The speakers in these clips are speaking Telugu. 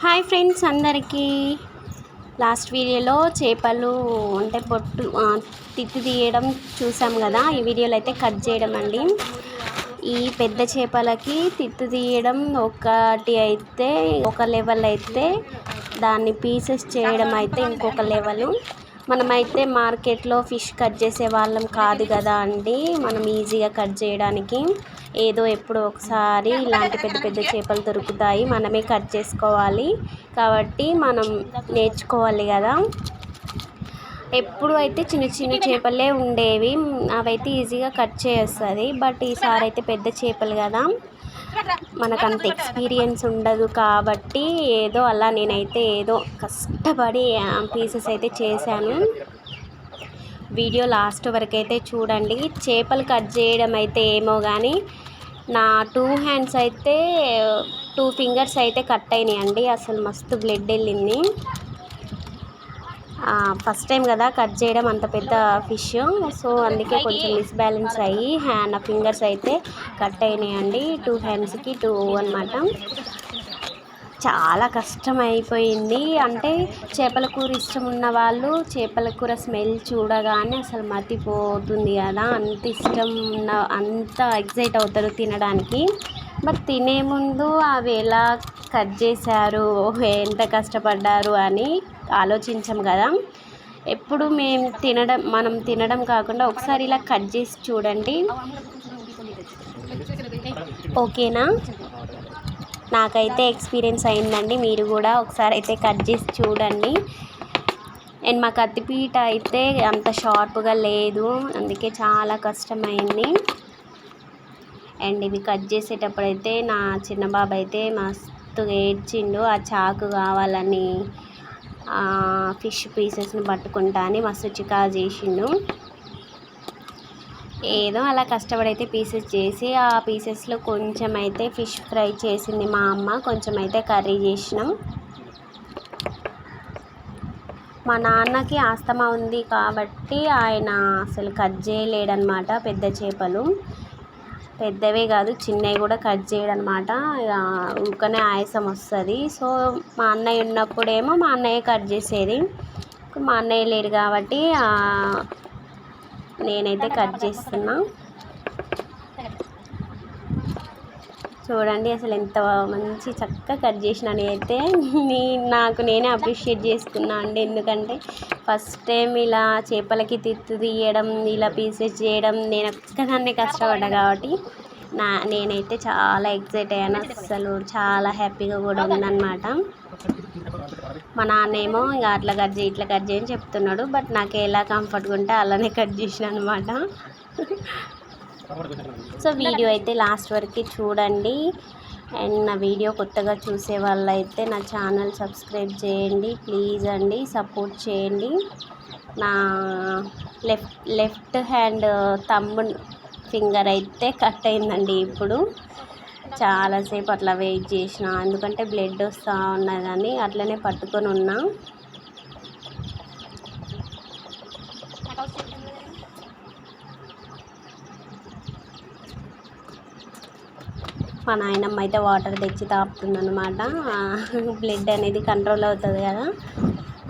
హాయ్ ఫ్రెండ్స్ అందరికీ. లాస్ట్ వీడియోలో చేపలు అంటే పొట్టు తిత్తి తీయడం చూసాం కదా. ఈ వీడియోలో అయితే కట్ చేయడం అండి. ఈ పెద్ద చేపలకి తిత్తి తీయడం ఒకటి అయితే ఒక లెవెల్ అయితే దాన్ని పీసెస్ చేయడం అయితే ఇంకొక లెవెల్ మనమైతే మార్కెట్లో ఫిష్ కట్ చేసే వాళ్ళం కాదు కదా అండి. మనం ఈజీగా కట్ చేయడానికి ఏదో ఎప్పుడో ఒకసారి ఇలాంటి పెద్ద పెద్ద చేపలు దొరుకుతాయి. మనమే కట్ చేసుకోవాలి. కాబట్టి మనం నేర్చుకోవాలి కదా. ఎప్పుడు అయితే చిన్న చిన్న చేపలే ఉండేవి అవైతే ఈజీగా కట్ చేస్తుంది బట్ ఈసారి అయితే పెద్ద చేపలు కదా. మనకు అంత ఎక్స్పీరియన్స్ ఉండదు కాబట్టి ఏదో అలా నేనైతే ఏదో కష్టపడి పీసెస్ అయితే చేశాను. వీడియో లాస్ట్ వరకు అయితే చూడండి. చేపలు కట్ చేయడం అయితే ఏమో కానీ నా టూ హ్యాండ్స్ అయితే టూ ఫింగర్స్ అయితే కట్ అయినాయి అండి అసలు మస్తు బ్లడ్ వెళ్ళింది. ఫస్ట్ టైం కదా కట్ చేయడం అంత పెద్ద ఫిష్ సో అందుకే కొంచెం మిస్బ్యాలెన్స్ అయ్యి హ్యాండ్ నా ఫింగర్స్ అయితే కట్ అయినాయండి. టూ హ్యాండ్స్కి టూ అనమాట చాలా కష్టం అయిపోయింది. అంటే చేపల కూర ఇష్టం ఉన్న వాళ్ళు చేపల కూర స్మెల్ చూడగానే అసలు మతిపోతుంది కదా. అంత ఇష్టం ఉన్న అంత ఎగ్జైట్ అవుతారు తినడానికి. బట్ తినే ముందు అవి ఎలా కట్ చేశారు? ఎంత కష్టపడ్డారు అని ఆలోచించాం కదా. ఎప్పుడు మేము తినడం మనం తినడం కాకుండా ఒకసారి ఇలా కట్ చేసి చూడండి. ఓకేనా? నాకైతే ఎక్స్పీరియన్స్ అయిందండి. మీరు కూడా ఒకసారి అయితే కట్ చేసి చూడండి. అండ్ మా కత్తిపీట అయితే అంత షార్ప్గా లేదు. అందుకే చాలా కష్టమైంది. అండ్ ఇవి కట్ చేసేటప్పుడు అయితే నా చిన్న బాబు అయితే మస్తు ఏడ్చిండు. ఆ చాకు కావాలని ఫిష్ పీసెస్ని పట్టుకుంటాను మస్తు చికా చేసిండు. ఏదో అలా కష్టపడి అయితే పీసెస్ చేసి ఆ పీసెస్లో కొంచెం అయితే ఫిష్ ఫ్రై చేసింది మా అమ్మ కొంచెం అయితే కర్రీ చేసినాం. మా నాన్నకి ఆస్తమా ఉంది కాబట్టి ఆయన అసలు కట్ చేయలేడనమాట పెద్ద చేపలు. పెద్దవే కాదు చిన్నవి కూడా కట్ చేయడనమాట. ఊకనే ఆయాసం వస్తుంది. సో మా అన్నయ్య ఉన్నప్పుడేమో మా అన్నయ్య కట్ చేసేది. మా అన్నయ్య లేడు కాబట్టి నేనైతే కట్ చేస్తున్నా. చూడండి అసలు ఎంత మంచి చక్కగా కట్ చేసిన అయితే నీ నాకు నేనే అప్రిషియేట్ చేసుకున్నా అండి. ఎందుకంటే ఫస్ట్ టైం ఇలా చేపలకి తిత్తు తీయడం ఇలా పీసెస్ చేయడం నేను ఒక్కదాన్నే కష్టపడ్డా కాబట్టి నా నేనైతే చాలా ఎగ్జైట్ అయ్యాను. అసలు చాలా హ్యాపీగా కూడా ఉందన్నమాట. మా నాన్న ఏమో ఇంకా అట్లా కట్ చేయి ఇట్లా కట్ చేయని చెప్తున్నాడు. బట్ నాకు ఎలా కంఫర్ట్గా ఉంటే అలానే కట్ చేసిన అనమాట సో వీడియో అయితే లాస్ట్ వరకు చూడండి. అండ్ నా వీడియో కొత్తగా చూసే వాళ్ళైతే నా ఛానల్ సబ్స్క్రైబ్ చేయండి. ప్లీజ్ అండి సపోర్ట్ చేయండి. నా left left hand thumb finger అయితే కట్ అయిందండి ఇప్పుడు. చాలాసేపు అట్లా వెయిట్ చేసిన ఎందుకంటే బ్లడ్ వస్తూ ఉన్నదని అట్లనే పట్టుకొని ఉన్నా. మా నాయనమ్మ అయితే వాటర్ తెచ్చి తాపుతుందనమాట బ్లడ్ అనేది కంట్రోల్ అవుతుంది కదా.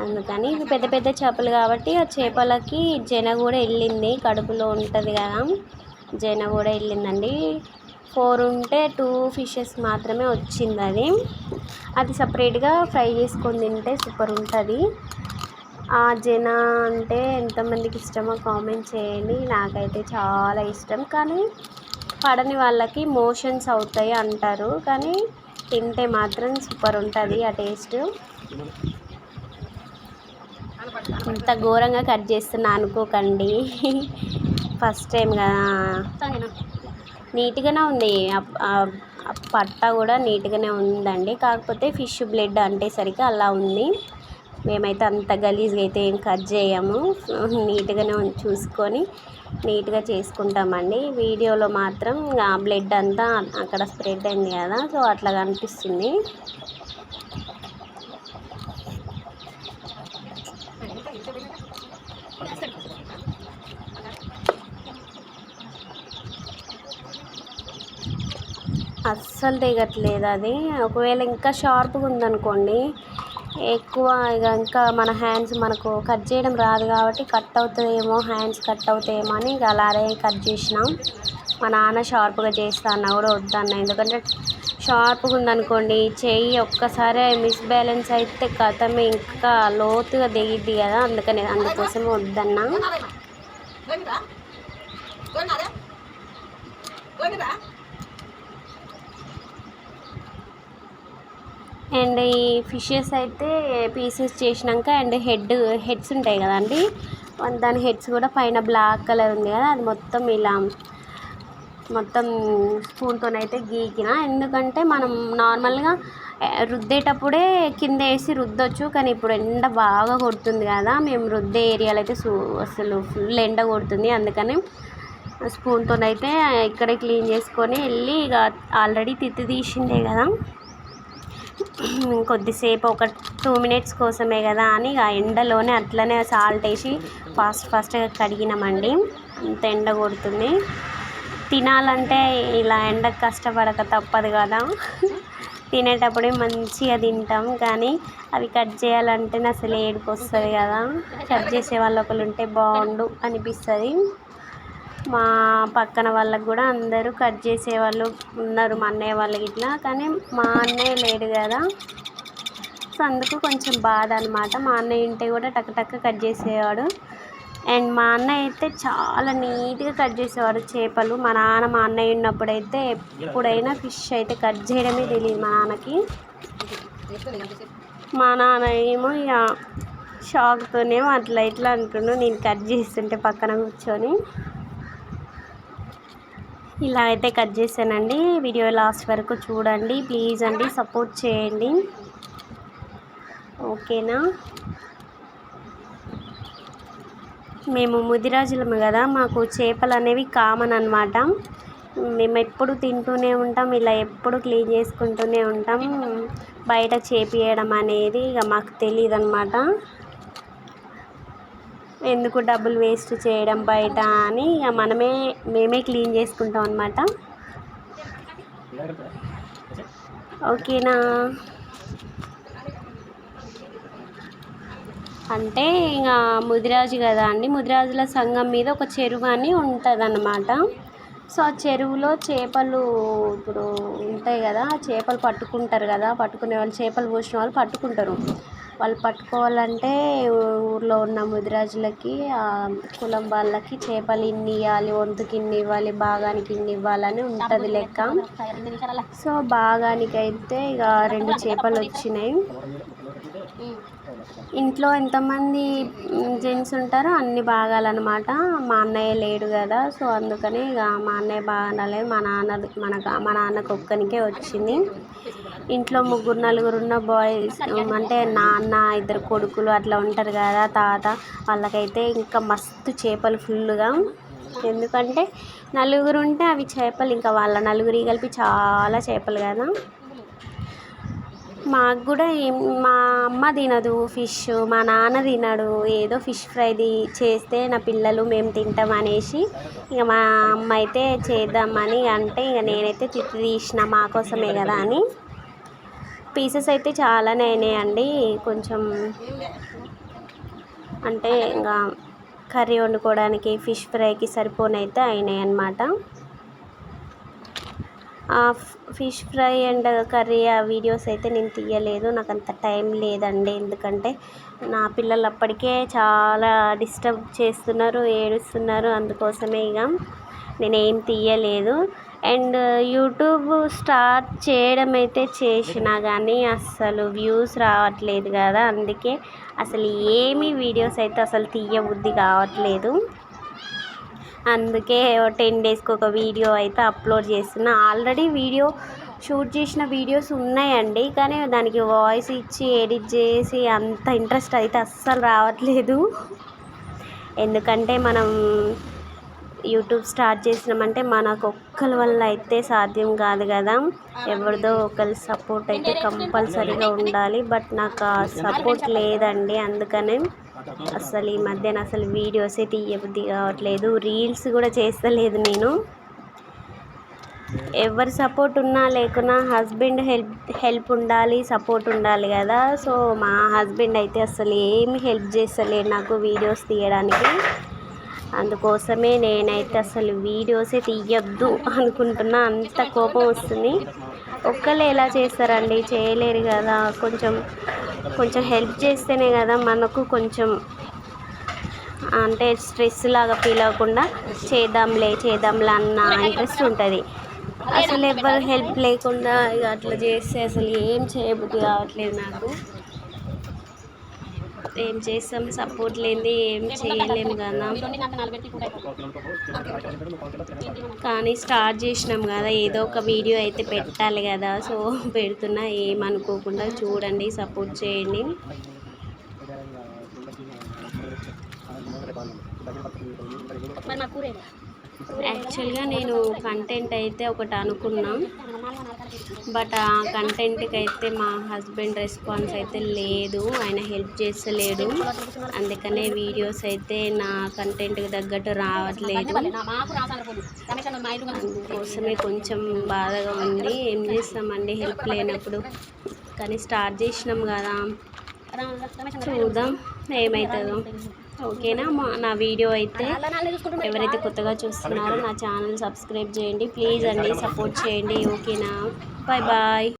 అందుకని పెద్ద పెద్ద చేపలు కాబట్టి ఆ చేపలకి జన కూడా వెళ్ళింది. కడుపులో ఉంటుంది కదా. జన కూడా వెళ్ళిందండి. ఫోర్ ఉంటే టూ ఫిషెస్ మాత్రమే వచ్చింది అది. అది సపరేట్గా ఫ్రై చేసుకొని తింటే సూపర్ ఉంటుంది. ఆ జన అంటే ఎంతమందికి ఇష్టమో కామెంట్ చేయండి. నాకైతే చాలా ఇష్టం. కానీ పడని వాళ్ళకి మోషన్స్ అవుతాయి అంటారు కానీ తింటే మాత్రం సూపర్ ఉంటుంది ఆ టేస్ట్. ఇంత ఘోరంగా కట్ చేస్తున్నా అనుకోకండి. ఫస్ట్ టైం కదా. నీట్గానే ఉంది. పట్ట కూడా నీట్గానే ఉందండి. కాకపోతే ఫిష్ బ్లడ్ అంటేసరికి అలా ఉంది. మేమైతే అంత గలీజ్గా అయితే ఏం కట్ చేయము నీట్గానే చూసుకొని నీట్గా చేసుకుంటామండి. వీడియోలో మాత్రం ఆ బ్లడ్ అంతా అక్కడ స్ప్రెడ్ అయింది కదా సో అట్లా కనిపిస్తుంది. అస్సలు దిగట్లేదు అది. ఒకవేళ ఇంకా షార్ప్గా ఉందనుకోండి ఎక్కువ ఇక ఇంకా మన హ్యాండ్స్ మనకు కట్ చేయడం రాదు కాబట్టి కట్ అవుతుందేమో హ్యాండ్స్ కట్ అవుతాయేమో అని ఇక అలానే కట్ చేసినాం. మా నాన్న షార్ప్గా చేస్తా అన్న కూడా వద్దన్న. ఎందుకంటే షార్ప్గా ఉందనుకోండి చెయ్యి ఒక్కసారి మిస్బ్యాలెన్స్ అయితే కథమే ఇంకా లోతుగా దిగిద్ది కదా అందుకని అందుకోసం వద్దన్నా. అండ్ ఈ ఫిషెస్ అయితే పీసెస్ చేసినాక అండ్ హెడ్ హెడ్స్ ఉంటాయి కదండి దాని హెడ్స్ కూడా పైన బ్లాక్ కలర్ ఉంది కదా అది మొత్తం ఇలా మొత్తం స్పూన్తోనైతే గీకిన. ఎందుకంటే మనం నార్మల్గా రుద్దేటప్పుడే కింద వేసి రుద్దొచ్చు కానీ ఇప్పుడు ఎండ బాగా కొడుతుంది కదా మేము రుద్దే ఏరియాలో అయితే అసలు ఫుల్ ఎండ కొడుతుంది. అందుకని స్పూన్తోనైతే ఇక్కడే క్లీన్ చేసుకొని వెళ్ళి ఇక ఆల్రెడీ తిత్తి తీసిండే కదా. కొద్దిసేపు ఒక టూ మినిట్స్ కోసమే కదా అని ఆ ఎండలోనే అట్లనే సాల్ట్ వేసి ఫాస్ట్ ఫాస్ట్గా కడిగినామండి. అంత ఎండ కొడుతుంది. తినాలంటే ఇలా ఎండకు కష్టపడక తప్పదు కదా. తినేటప్పుడే మంచిగా తింటాం కానీ అవి కట్ చేయాలంటే అసలు ఏడుపు వస్తుంది కదా. కట్ చేసే వాళ్ళు ఒకరు ఉంటే బాగుండు అనిపిస్తుంది. మా పక్కన వాళ్ళకు కూడా అందరూ కట్ చేసేవాళ్ళు ఉన్నారు మా అన్నయ్య వాళ్ళకి ఇట్లా కానీ మా అన్నయ్య లేడు కదా. సో అందుకు కొంచెం బాధ అనమాట మా అన్నయ్య ఉంటే కూడా టక్ టక్ కట్ చేసేవాడు. అండ్ మా అన్నయ్య అయితే చాలా నీట్గా కట్ చేసేవాడు చేపలు. మా నాన్న మా అన్నయ్య ఉన్నప్పుడైతే ఎప్పుడైనా ఫిష్ అయితే కట్ చేయడమే తెలియదు మా నాన్నకి. మా నాన్న ఏమో ఇక షాక్తోనేమో అట్లా ఇట్లా అంటుండు నేను కట్ చేస్తుంటే పక్కన కూర్చొని. ఇలా అయితే కట్ చేశానండి. వీడియో లాస్ట్ వరకు చూడండి. ప్లీజ్ అండి సపోర్ట్ చేయండి. ఓకేనా? మేము ముదిరాజులము కదా మాకు చేపలు అనేవి కామన్ అనమాట మేము ఎప్పుడు తింటూనే ఉంటాం ఇలా ఎప్పుడు క్లీన్ చేసుకుంటూనే ఉంటాం. బయట చేపియడం అనేది ఇక మాకు తెలియదు అనమాట ఎందుకు డబ్బులు వేస్ట్ చేయడం బయట అని ఇక మనమే మేమే క్లీన్ చేసుకుంటాం అనమాట ఓకేనా? అంటే ఇక ముదిరాజు కదా అండి. ముదిరాజుల సంఘం మీద ఒక చెరువు అని ఉంటుంది అన్నమాట సో ఆ చెరువులో చేపలు ఇప్పుడు ఉంటాయి కదా చేపలు పట్టుకుంటారు కదా పట్టుకునే వాళ్ళు చేపలు పోసిన వాళ్ళు పట్టుకుంటారు. వాళ్ళు పట్టుకోవాలంటే ఊర్లో ఉన్న ముదిరాజులకి కులం వాళ్ళకి చేపలు ఇన్ని ఇవ్వాలి వంతుకి ఇన్ని ఇవ్వాలి భాగానికి ఇన్ని ఇవ్వాలని ఉంటుంది లెక్క. సో భాగానికి అయితే ఇక రెండు చేపలు వచ్చినాయి. ఇంట్లో ఎంతమంది జెంట్స్ ఉంటారో అన్ని భాగాలన్నమాట మా అన్నయ్య లేడు కదా సో అందుకని ఇక మా అన్నయ్య బాగా మా నాన్న మన మా నాన్నకు ఒక్కనికే వచ్చింది. ఇంట్లో ముగ్గురు నలుగురు ఉన్న బాయ్స్ అంటే నాన్న ఇద్దరు కొడుకులు అట్లా ఉంటారు కదా తాత. వాళ్ళకైతే ఇంకా మస్తు చేపలు ఫుల్గా ఎందుకంటే నలుగురు ఉంటే అవి చేపలు ఇంకా వాళ్ళ నలుగురి కలిపి చాలా చేపలు కదా. మాకు కూడా ఏం మా అమ్మ తినదు ఫిష్ మా నాన్న తినడు. ఏదో ఫిష్ ఫ్రైది చేస్తే నా పిల్లలు మేము తింటాం అనేసి ఇక మా అమ్మ అయితే చేద్దామని అంటే ఇక నేనైతే తిట్టి తీసిన మా కోసమే కదా అని. పీసెస్ అయితే చాలానే అయినాయండి. కొంచెం అంటే ఇంకా కర్రీ వండుకోవడానికి ఫిష్ ఫ్రైకి సరిపోనైతే అయినాయి అన్నమాట ఫిష్ ఫ్రై అండ్ కర్రీ ఆ వీడియోస్ అయితే నేను తీయలేదు. నాకు అంత టైం లేదండి. ఎందుకంటే నా పిల్లలు అప్పటికే చాలా డిస్టర్బ్ చేస్తున్నారు ఏడుస్తున్నారు. అందుకోసమే ఇక నేను ఏం తీయలేదు. అండ్ యూట్యూబ్ స్టార్ట్ చేయడం అయితే చేసినా కానీ అసలు వ్యూస్ రావట్లేదు కదా. అందుకే అసలు ఏమీ వీడియోస్ అయితే అసలు తీయబుద్ధి కావట్లేదు. అందుకే టెన్ డేస్కి ఒక వీడియో అయితే అప్లోడ్ చేస్తున్నా. ఆల్రెడీ వీడియో షూట్ చేసిన వీడియోస్ ఉన్నాయండి కానీ దానికి వాయిస్ ఇచ్చి ఎడిట్ చేసి అంత ఇంట్రెస్ట్ అయితే అస్సలు రావట్లేదు. ఎందుకంటే మనం యూట్యూబ్ స్టార్ట్ చేసినామంటే మనకు ఒక్కరి వల్ల అయితే సాధ్యం కాదు కదా. ఎవరిదో ఒకరి సపోర్ట్ అయితే కంపల్సరీగా ఉండాలి బట్ నాకు ఆ సపోర్ట్ లేదండి అందుకనే. అసలు ఈ మధ్యన అసలు వీడియోసే తీయబుద్ధి కావట్లేదు. రీల్స్ కూడా చేస్తలేదు నేను. ఎవరి సపోర్ట్ ఉన్నా లేకున్నా హస్బెండ్ హెల్ప్ హెల్ప్ ఉండాలి సపోర్ట్ ఉండాలి కదా. సో మా హస్బెండ్ అయితే అసలు ఏమి హెల్ప్ చేస్తలేడు నాకు వీడియోస్ తీయడానికి. అందుకోసమే నేనైతే అసలు వీడియోసే తీయొద్దు అనుకుంటున్నా. అంత కోపం వస్తుంది. ఒక్కళ్ళే ఎలా చేస్తారండి? చేయలేరు కదా. కొంచెం కొంచెం హెల్ప్ చేస్తేనే కదా మనకు కొంచెం అంటే స్ట్రెస్ లాగా ఫీల్ అవ్వకుండా చేద్దాంలే చేద్దాంలే అన్న ఇంట్రెస్ట్ ఉంటుంది. అసలు ఎవరు హెల్ప్ లేకుండా ఇక అట్లా చేస్తే అసలు ఏం చేయబుద్ధి కావట్లేదు నాకు. ఏం చేస్తాం? సపోర్ట్ లేని ఏం చేయలేము కదా. కానీ స్టార్ట్ చేసినాం కదా. ఏదో ఒక వీడియో అయితే పెట్టాలి కదా. సో పెడుతున్నా ఏమనుకోకుండా చూడండి సపోర్ట్ చేయండి. యాక్చువల్గా నేను కంటెంట్ అయితే ఒకటి అనుకున్నా. బట్ ఆ కంటెంట్కి అయితే మా హస్బెండ్ రెస్పాన్స్ అయితే లేదు. ఆయన హెల్ప్ చేస్తలేడు. అందుకనే వీడియోస్ అయితే నా కంటెంట్కి తగ్గట్టు రావట్లేదు. అందుకోసమే కొంచెం బాధగా ఉంది. ఏం చేస్తామండి? హెల్ప్ లేనప్పుడు. కానీ స్టార్ట్ చేసినాం కదా. చూద్దాం ఏమవుతుందో ఓకేనా? మా నా వీడియో అయితే ఎవరైతే కొత్తగా చూస్తున్నారో నా ఛానల్ సబ్స్క్రైబ్ చేయండి. ప్లీజ్ అండి సపోర్ట్ చేయండి. ఓకేనా? Bye bye